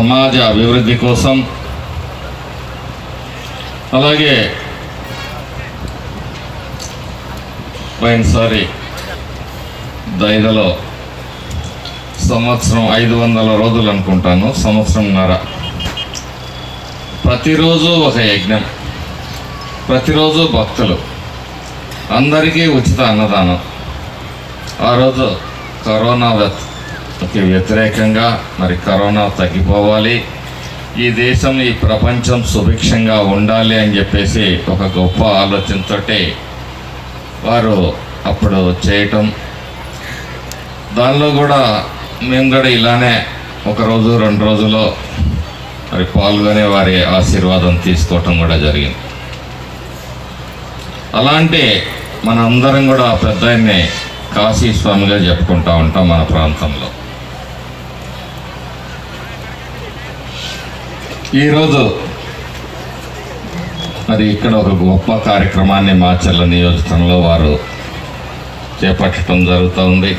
సమాజ అభివృద్ధి కోసం. అలాగే పోయినసారి దైదలో సంవత్సరం ఐదు వందల రోజులు అనుకుంటాను సంవత్సరంన్నర. ప్రతిరోజు ఒక యజ్ఞం ప్రతిరోజు భక్తులు అందరికీ ఉచిత అన్నదానం. ఆ రోజు కరోనా కి వ్యతిరేకంగా మరి కరోనా తగ్గిపోవాలి. ఈ దేశం ఈ ప్రపంచం సుభిక్షంగా ఉండాలి అని చెప్పేసి ఒక గొప్ప ఆలోచనతోటి వారు అప్పుడు చేయటం. దానిలో కూడా మేము కూడా ఇలానే ఒకరోజు రెండు రోజుల్లో మరి పాల్గొనే వారి ఆశీర్వాదం తీసుకోవటం కూడా జరిగింది. అలాంటి మనందరం కూడా పెద్ద కాశీస్వామిగా కాశీ స్వామిగా చెప్పుకుంటా ఉంటాం మన ప్రాంతంలో. ఈరోజు మరి ఇక్కడ ఒక గొప్ప కార్యక్రమాన్ని మాచర్ల నియోజకంలో వారు చేపట్టడం జరుగుతుంది.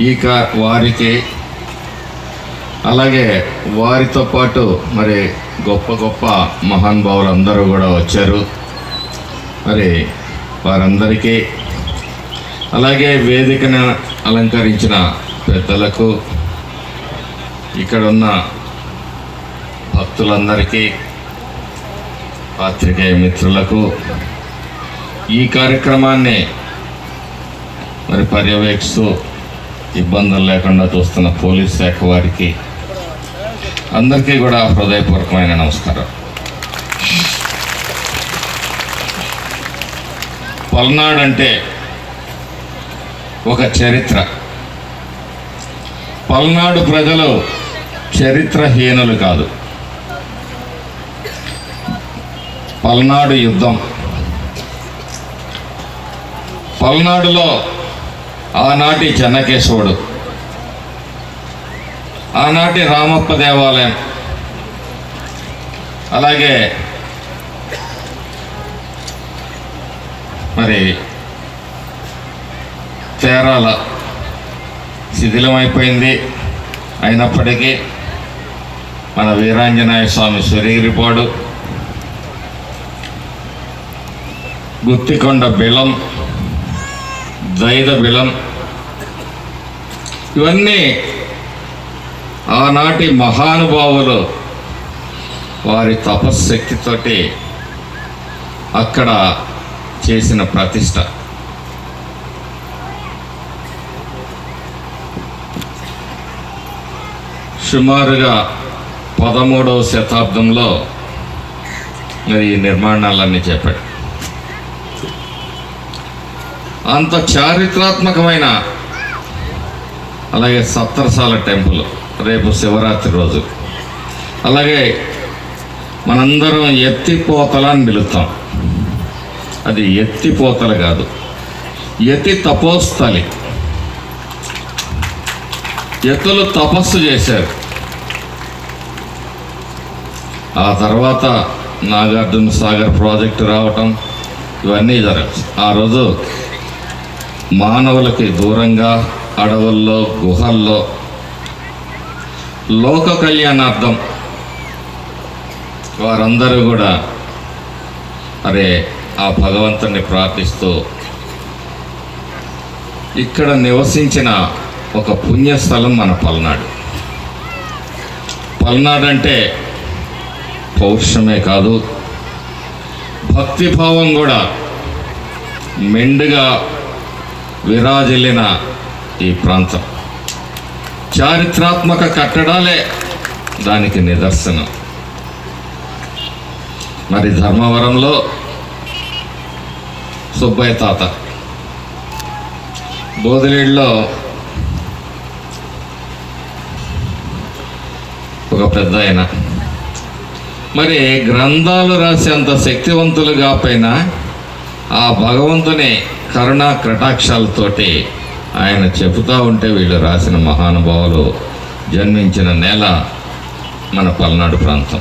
ఈ కా వారికి అలాగే వారితో పాటు మరి గొప్ప గొప్ప మహానుభావులు అందరూ కూడా వచ్చారు. మరి వారందరికీ అలాగే వేదికను అలంకరించిన పెద్దలకు ఇక్కడ ఉన్న భక్తులందరికీ పాత్రికేయ మిత్రులకు ఈ కార్యక్రమాన్ని మరి పర్యవేక్షిస్తూ ఇబ్బందులు లేకుండా చూస్తున్న పోలీస్ శాఖ వారికి అందరికీ కూడా హృదయపూర్వకమైన నమస్కారం. పల్నాడు అంటే ఒక చరిత్ర. పల్నాడు ప్రజలు చరిత్రహీనులు కాదు. పల్నాడు యుద్ధం. పల్నాడులో ఆనాటి చెన్నకేశవుడు ఆనాటి రామప్ప దేవాలయం అలాగే మరి తేరాల శిథిలమైపోయింది. అయినప్పటికీ మన వీరాంజనేయ స్వామి శరీరిపాడు. గుత్తికొండ బిలం దైద బిలం ఇవన్నీ ఆనాటి మహానుభావులు వారి తపశ్శక్తితోటి అక్కడ చేసిన ప్రతిష్ట. సుమారుగా పదమూడవ శతాబ్దంలో మరి ఈ నిర్మాణాలన్నీ చేపట్టారు. అంత చారిత్రాత్మకమైన అలాగే సత్తరసాల టెంపుల్ రేపు శివరాత్రి రోజు. అలాగే మనందరం ఎత్తిపోతల అని పిలుస్తాం. అది ఎత్తిపోతలు కాదు. ఎతి తపోస్థలి. ఎత్తులు తపస్సు చేశారు. ఆ తర్వాత నాగార్జున సాగర్ ప్రాజెక్టు రావటం ఇవన్నీ జరగచ్చు ఆ రోజు మానవులకి దూరంగా అడవుల్లో గుహల్లో. లోక కళ్యాణార్థం. వారందరూ కూడా అరే ఆ భగవంతుని ప్రార్థిస్తూ ఇక్కడ నివసించిన ఒక పుణ్యస్థలం మన పల్నాడు. పల్నాడు అంటే పౌరుషమే కాదు భక్తిభావం కూడా మెండుగా విరాజిల్లిన ఈ ప్రాంతం. చారిత్రాత్మక కట్టడాలే దానికి నిదర్శనం. మరి ధర్మవరంలో సుబ్బయ్య తాత బోధిలేడులో ఒక పెద్ద ఆయన. మరి గ్రంథాలు రాసేంత శక్తివంతులుగా పైన ఆ భగవంతుని కరుణా కటాక్షాలతోటి ఆయన చెబుతూ ఉంటే వీళ్ళు రాసిన మహానుభావులు జన్మించిన నేల మన పల్నాడు ప్రాంతం.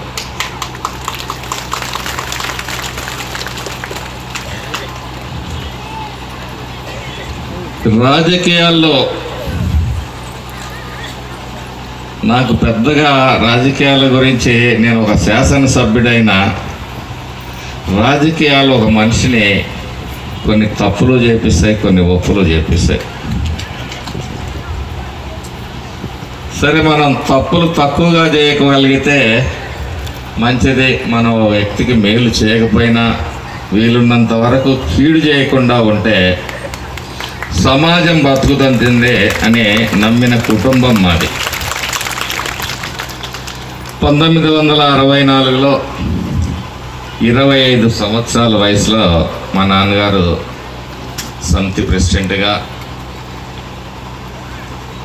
రాజకీయాల్లో నాకు పెద్దగా రాజకీయాల గురించి నేను ఒక శాసనసభ్యుడైన రాజకీయాలు ఒక మనిషిని కొన్ని తప్పులు చేపిస్తాయి కొన్ని ఒప్పులు చేపిస్తాయి. సరే మనం తప్పులు తక్కువగా చేయగలిగితే మంచిది. మనం వ్యక్తికి మేలు చేయకపోయినా వీలున్నంత వరకు కీడు చేయకుండా ఉంటే సమాజం బతుకుతుంటుంది అని నమ్మిన కుటుంబం మాది. పంతొమ్మిది వందల అరవై నాలుగులో ఇరవై ఐదు సంవత్సరాల వయసులో మా నాన్నగారు సమితి ప్రెసిడెంట్గా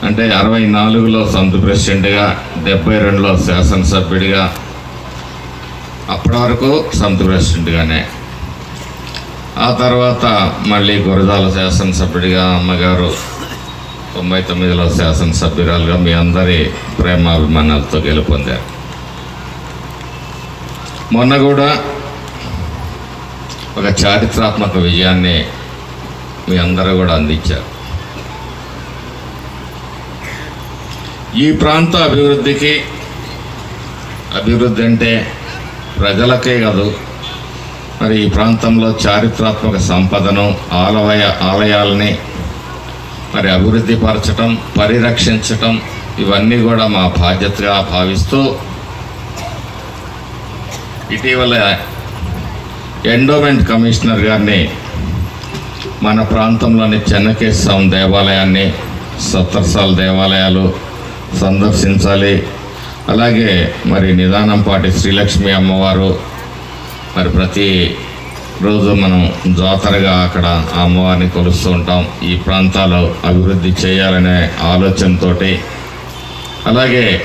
అంటే అరవై నాలుగులో సమితి ప్రెసిడెంట్గా డెబ్బై రెండులో శాసనసభ్యుడిగా అప్పటి వరకు సమితి ప్రెసిడెంట్గానే. ఆ తర్వాత మళ్ళీ గురజాల శాసనసభ్యుడిగా అమ్మగారు తొంభై తొమ్మిదిలో శాసనసభ్యురాలుగా మీ అందరి ప్రేమాభిమానాలతో గెలుపొందారు. మొన్న కూడా ఒక చారిత్రాత్మక విజయాన్ని మీ అందరూ కూడా అందించారు. ఈ ప్రాంత అభివృద్ధికి అభివృద్ధి అంటే ప్రజలకే కాదు మరి ఈ ప్రాంతంలో చారిత్రాత్మక సంపదను ఆలయ ఆలయాలని మరి అభివృద్ధి పరచటం పరిరక్షించటం ఇవన్నీ కూడా మా బాధ్యతగా భావిస్తూ ఇటీవల ఎండోమెంట్ కమిషనర్ గారిని మన ప్రాంతంలోని చెన్నకేశ్వరం దేవాలయాన్ని సప్తర్సాల దేవాలయాలు సందర్శించాలి. అలాగే మరి నిదానంపాటి శ్రీలక్ష్మి అమ్మవారు మరి ప్రతి రోజు మనం జాతరగా అక్కడ ఆ అమ్మవారిని కొలుస్తూ ఉంటాం. ఈ ప్రాంతాలు అభివృద్ధి చేయాలనే ఆలోచనతో అలాగే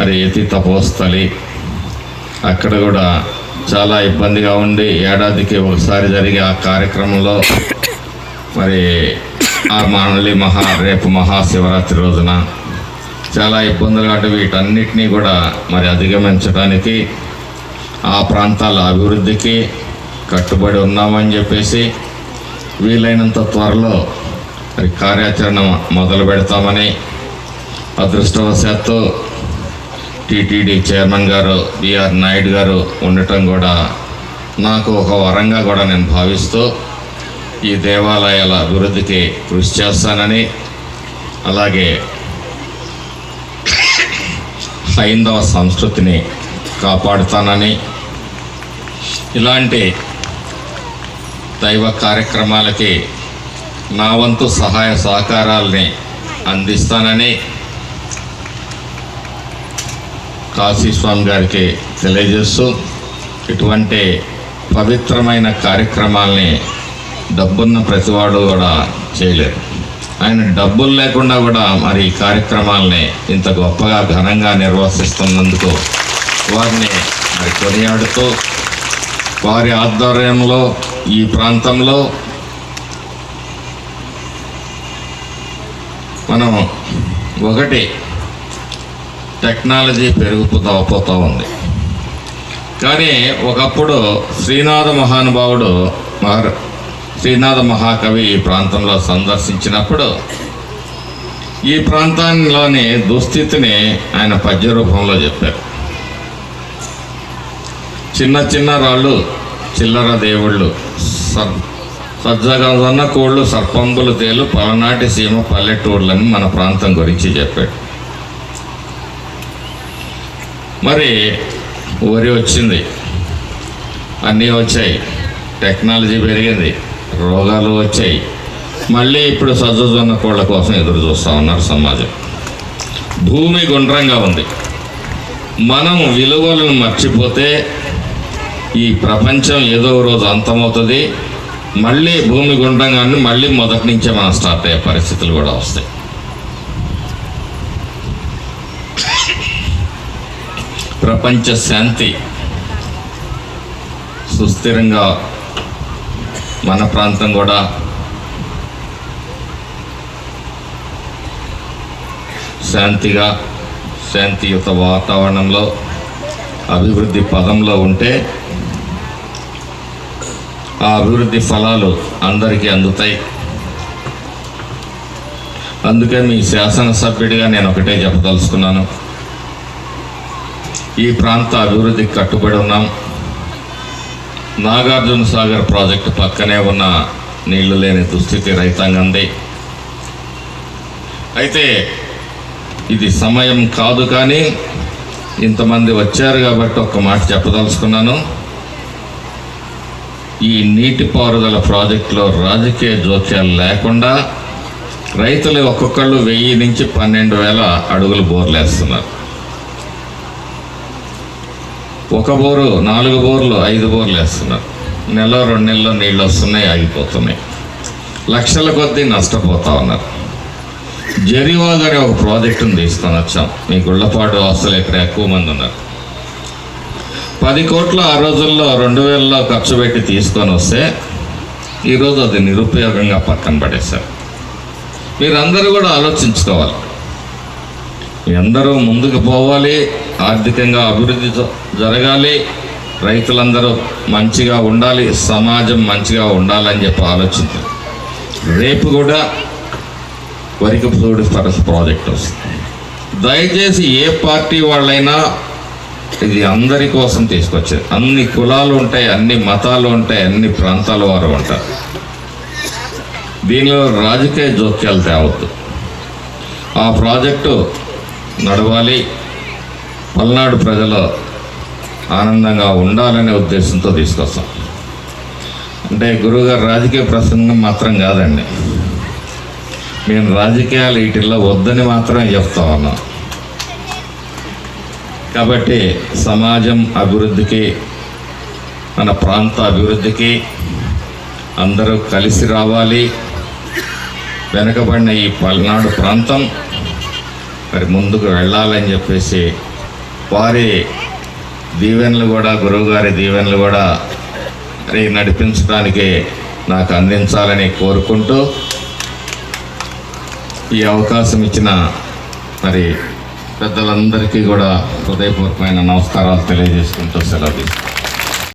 మరి యతి తపోస్థలి అక్కడ కూడా చాలా ఇబ్బందిగా ఉండి ఏడాదికి ఒకసారి జరిగే ఆ కార్యక్రమంలో మరి ఆ మళ్ళీ మహా రేపు మహాశివరాత్రి రోజున చాలా ఇబ్బందులు కాబట్టి వీటన్నిటినీ కూడా మరి అధిగమించడానికి ఆ ప్రాంతాల అభివృద్ధికి కట్టుబడి ఉన్నామని చెప్పేసి వీలైనంత త్వరలో మరి కార్యాచరణ మొదలు పెడతామని అదృష్టవశాత్తు టీటీడీ చైర్మన్ గారు బిఆర్ నాయుడు గారు ఉండటం కూడా నాకు ఒక వరంగా కూడా నేను భావిస్తూ ఈ దేవాలయాల అభివృద్ధికి కృషి చేస్తానని అలాగే హైందవ సంస్కృతిని కాపాడుతానని ఇలాంటి దైవ కార్యక్రమాలకి నా వంతు సహాయ సహకారాలని అందిస్తానని కాశీస్వామి గారికి తెలియజేస్తూ ఇటువంటి పవిత్రమైన కార్యక్రమాల్ని డబ్బున్న ప్రతివాడు కూడా చేయలేరు. ఆయన డబ్బులు లేకుండా కూడా మరి ఈ కార్యక్రమాల్ని ఇంత గొప్పగా ఘనంగా నిర్వహిస్తున్నందుకు వారిని మరి కొనియాడుతూ వారి ఆధ్వర్యంలో ఈ ప్రాంతంలో మనం ఒకటి టెక్నాలజీ పెరుగుతూ పోతూ ఉంది. కానీ ఒకప్పుడు శ్రీనాథ మహానుభావుడు మహర్ శ్రీనాథ మహాకవి ఈ ప్రాంతంలో సందర్శించినప్పుడు ఈ ప్రాంతంలోని దుస్థితిని ఆయన పద్య రూపంలో చెప్పారు. చిన్న చిన్న రాళ్ళు చిల్లర దేవుళ్ళు సర్ సజ్జగన్న కోళ్ళు సర్పంబులు తేలు పలనాటి సీమ పల్లెటూర్లని మన ప్రాంతం గురించి చెప్పాడు. మరి వరి వచ్చింది. అన్నీ వచ్చాయి. టెక్నాలజీ పెరిగింది. రోగాలు వచ్చాయి. మళ్ళీ ఇప్పుడు సజ్జజొన్న కోళ్ళ కోసం ఎదురు చూస్తూ ఉన్నారు సమాజం. భూమి గుండ్రంగా ఉంది. మనం విలువలను మర్చిపోతే ఈ ప్రపంచం ఏదో రోజు అంతమవుతుంది. మళ్ళీ భూమి గుండ్రంగాన్ని మళ్ళీ మొదటి నుంచే మనం స్టార్ట్ అయ్యే పరిస్థితులు కూడా వస్తాయి. ప్రపంచ శాంతి సుస్థిరంగా మన ప్రాంతం కూడా శాంతిగా శాంతియుత వాతావరణంలో అభివృద్ధి పదంలో ఉంటే ఆ అభివృద్ధి ఫలాలు అందరికీ అందుతాయి. అందుకే మీ శాసనసభ్యుడిగా నేను ఒకటే చెప్పదలుచుకున్నాను. ఈ ప్రాంత అభివృద్ధికి కట్టుబడి ఉన్నాం. నాగార్జున సాగర్ ప్రాజెక్టు పక్కనే ఉన్న నీళ్ళు లేని దుస్థితి రైతాంగంది. అయితే ఇది సమయం కాదు కానీ ఇంతమంది వచ్చారు కాబట్టి ఒక్క మాట చెప్పదలుచుకున్నాను. ఈ నీటిపారుదల ప్రాజెక్టులో రాజకీయ జోక్యాలు లేకుండా రైతులు ఒక్కొక్కళ్ళు వెయ్యి నుంచి పన్నెండు వేల అడుగులు బోర్లేస్తున్నారు. ఒక బోరు నాలుగు బోర్లు ఐదు బోర్లు వేస్తున్నారు. నెల రెండు నెలల్లో నీళ్ళు వస్తున్నాయి ఆగిపోతున్నాయి. లక్షల కొద్దీ నష్టపోతా ఉన్నారు. జరీవాగ్ అనే ఒక ప్రాజెక్టును తీసుకొని వచ్చాం. మీ గుళ్ళపాటు అసలు ఇక్కడ ఎక్కువ మంది ఉన్నారు. పది కోట్లు ఆ రోజుల్లో రెండు వేలలో ఖర్చు పెట్టి తీసుకొని వస్తే ఈరోజు అది నిరుపయోగంగా పక్కన పడేశారు. మీరందరూ కూడా ఆలోచించుకోవాలి. అందరూ ముందుకు పోవాలి ఆర్థికంగా అభివృద్ధి జ- జరగాలి రైతులందరూ మంచిగా ఉండాలి సమాజం మంచిగా ఉండాలని చెప్పి ఆలోచించారు రేపు కూడా వరికి తోడు ప్రాజెక్ట్ వస్తుంది. దయచేసి ఏ పార్టీ వాళ్ళైనా ఇది అందరి కోసం తీసుకొచ్చేది అన్ని కులాలు ఉంటాయి అన్ని మతాలు ఉంటాయి అన్ని ప్రాంతాల వారు ఉంటారు. దీనిలో రాజకీయ జోక్యాలు తేవద్దు. ఆ ప్రాజెక్టు నడవాలి. పల్నాడు ప్రజలు ఆనందంగా ఉండాలనే ఉద్దేశంతో తీసుకొస్తాం. అంటే గురువుగారు రాజకీయ ప్రసంగం మాత్రం కాదండి. మేము రాజకీయాలు వీటిల్లో వద్దని మాత్రమే చెప్తా ఉన్నాం. కాబట్టి సమాజం అభివృద్ధికి మన ప్రాంత అభివృద్ధికి అందరూ కలిసి రావాలి. వెనుకబడిన ఈ పల్నాడు ప్రాంతం మరి ముందుకు వెళ్ళాలని చెప్పేసి వారి దీవెనలు కూడా గురువుగారి దీవెనలు కూడా మరి నడిపించడానికి నాకు అందించాలని కోరుకుంటూ ఈ అవకాశం ఇచ్చిన మరి పెద్దలందరికీ కూడా హృదయపూర్వకమైన నమస్కారాలు తెలియజేసుకుంటూ సెలవు తీసుకుంటాను